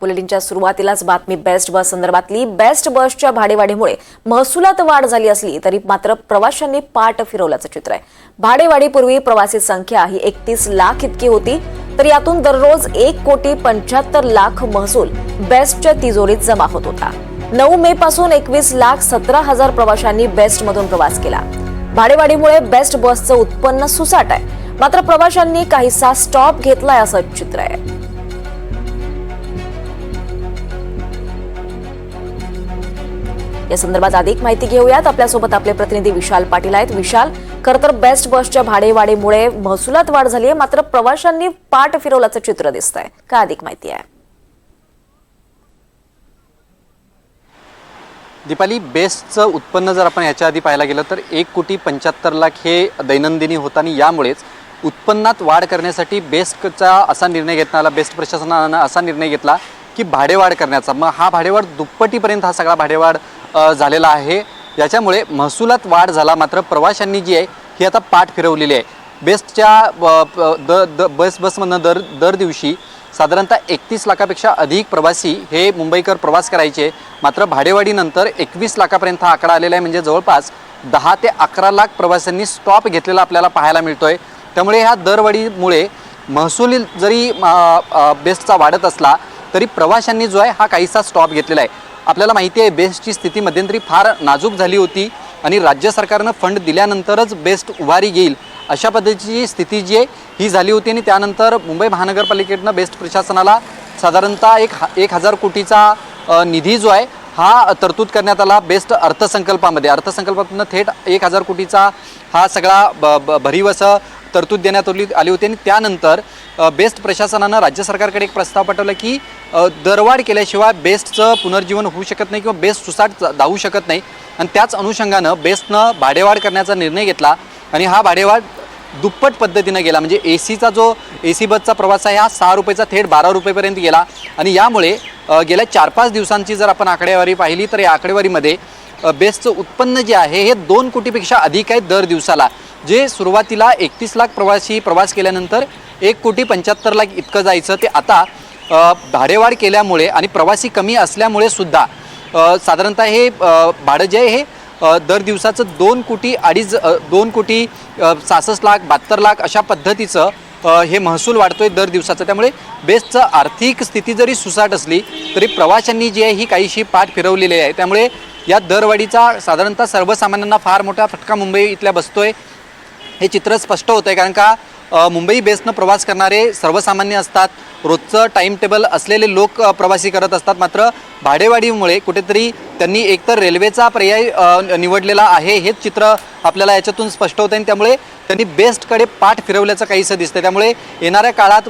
बुलेटिनच्या सुरुवातीलाच बातमी बेस्ट बस संदर्भातली बेस्ट बसच्या भाडेवाढीमुळे महसुलात वाढ झाली असली तरी मात्र प्रवाशांनी पाठ फिरवल्याचं चित्र आहे. भाडेवाढीपूर्वी प्रवासी संख्या ही एकतीस लाख इतकी होती तर यातून दररोज एक कोटी पंच्याहत्तर लाख महसूल बेस्टच्या तिजोरीत जमा होत होता. नऊ मे पासून एकवीस लाख सतरा हजार प्रवाशांनी बेस्टमधून प्रवास केला. भाडेवाढीमुळे बेस्ट बसचं उत्पन्न सुसाट आहे. मात्र प्रवाशांनी काहीसा स्टॉप घेतलाय असं चित्र आहे. या संदर्भात अधिक माहिती घेऊयात. आपल्यासोबत आपले प्रतिनिधी विशाल पाटील आहेत. विशाल खरं तर बेस्ट बसच्या भाडेवाढीमुळे महसुलात वाढ झाली आहे मात्र प्रवाशांनी पाठ फिरवल्याचं चित्र दिसत आहे का अधिक माहिती आहे? दीपाली बेस्टचं उत्पन्न जर आपण ह्याच्या आधी पाहायला गेलं तर एक कोटी पंच्याहत्तर लाख हे दैनंदिनी होतं आणि यामुळेच उत्पन्नात वाढ करण्यासाठी बेस्टचा असा निर्णय घेतला आला बेस्ट प्रशासनानं असा निर्णय घेतला की भाडेवाढ करण्याचा. मग हा भाडेवाढ दुप्पटीपर्यंत हा सगळा भाडेवाढ झालेला आहे. याच्यामुळे महसुलात वाढ झाला. मात्र प्रवाशांनी जी आहे ही आता पाठ फिरवलेली आहे. बेस्टच्या द द बस बसमधनं दर दर दिवशी साधारणतः एकतीस लाखापेक्षा अधिक प्रवासी हे मुंबईकर प्रवास करायचे. मात्र भाडेवाढीनंतर एकवीस लाखापर्यंत हा आकडा आलेला आहे. म्हणजे जवळपास दहा ते अकरा लाख प्रवाशांनी स्टॉप घेतलेला आपल्याला पाहायला मिळतो आहे त्यामुळे ह्या दरवाढीमुळे महसूल जरी बेस्टचा वाढत असला तरी प्रवाशांनी जो आहे हा काहीसा स्टॉप घेतलेला आहे. आपल्याला माहिती आहे बेस्टची स्थिती मध्यंतरी फार नाजूक झाली होती आणि राज्य सरकारनं फंड दिल्यानंतरच बेस्ट उभारी घेईल अशा पद्धतीची स्थिती जी आहे ही झाली होती आणि त्यानंतर मुंबई महानगरपालिकेतनं बेस्ट प्रशासनाला साधारणतः एक ह- एक हजार कोटीचा निधी जो आहे हा तरतूद करण्यात आला बेस्ट अर्थसंकल्पामध्ये. अर्थसंकल्पातून थेट एक हजार कोटीचा हा सगळा ब ब भरीव असं तरतूद देण्यात आली आली होती. आणि त्यानंतर बेस्ट प्रशासनानं राज्य सरकारकडे एक प्रस्ताव पाठवला की दरवाढ केल्याशिवाय बेस्टचं पुनर्जीवन होऊ शकत नाही किंवा बेस्ट सुसाट धावू जाऊ शकत नाही. आणि त्याच अनुषंगानं बेस्टनं भाडेवाढ करण्याचा निर्णय घेतला. आणि हा भाडेवाढ दुप्पट पद्धतीनं गेला. म्हणजे ए सीचा जो ए सी बसचा प्रवास आहे हा सहा रुपयेचा थेट बारा रुपयेपर्यंत गेला. आणि यामुळे गेल्या चार पाच दिवसांची जर आपण आकडेवारी पाहिली तर या आकडेवारीमध्ये बेस्टचं उत्पन्न जे आहे हे दोन कोटीपेक्षा अधिक आहे दर दिवसाला. जे सुरुवातीला एकतीस लाख प्रवासी प्रवास केल्यानंतर एक कोटी पंच्याहत्तर लाख इतकं जायचं ते आता भाडेवाढ केल्यामुळे आणि प्रवासी कमी असल्यामुळे सुद्धा साधारणतः हे भाडं जे आहे हे दर दिवसाचं दोन कोटी अडीच दोन कोटी सहासष्ट लाख बहात्तर लाख अशा पद्धतीचं हे महसूल वाढतो आहे दर दिवसाचं. त्यामुळे बेस्टचं आर्थिक स्थिती जरी सुसाट असली तरी प्रवाशांनी जी आहे ही काहीशी पाठ फिरवलेली आहे. त्यामुळे या दरवाढीचा साधारणतः सर्वसामान्यांना फार मोठा फटका मुंबई इथल्या बसतोय हे चित्र स्पष्ट होतं आहे कारण का मुंबई बेसनं प्रवास करणारे सर्वसामान्य असतात. रोजचं टाईम टेबल असलेले लोक प्रवासी करत असतात. मात्र भाडेवाढीमुळे कुठेतरी त्यांनी एकतर रेल्वेचा पर्याय निवडलेला आहे हेच चित्र आपल्याला याच्यातून स्पष्ट होतं आणि त्यामुळे त्यांनी बेस्टकडे पाठ फिरवल्याचं काहीसं दिसतं त्यामुळे येणाऱ्या काळात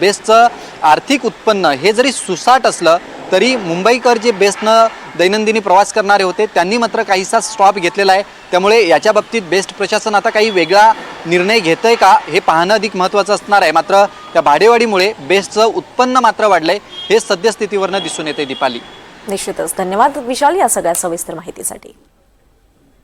बेस्टचं आर्थिक उत्पन्न हे जरी सुसाट असलं तरी मुंबईकर जे बेस्टनं दैनंदिनी प्रवास करणारे होते त्यांनी मात्र काहीसा स्टॉप घेतलेला आहे. त्यामुळे याच्या बाबतीत बेस्ट प्रशासन आता काही वेगळा निर्णय घेतं आहे का हे पाहणं अधिक महत्त्वाचं असणार आहे. मात्र त्या भाडेवाढीमुळे बेस्टचं उत्पन्न मात्र वाढलंय हे सद्यस्थितीवरनं दिसून येते दीपाली. निश्चितच. धन्यवाद विशाल या सगळ्या सविस्तर माहितीसाठी.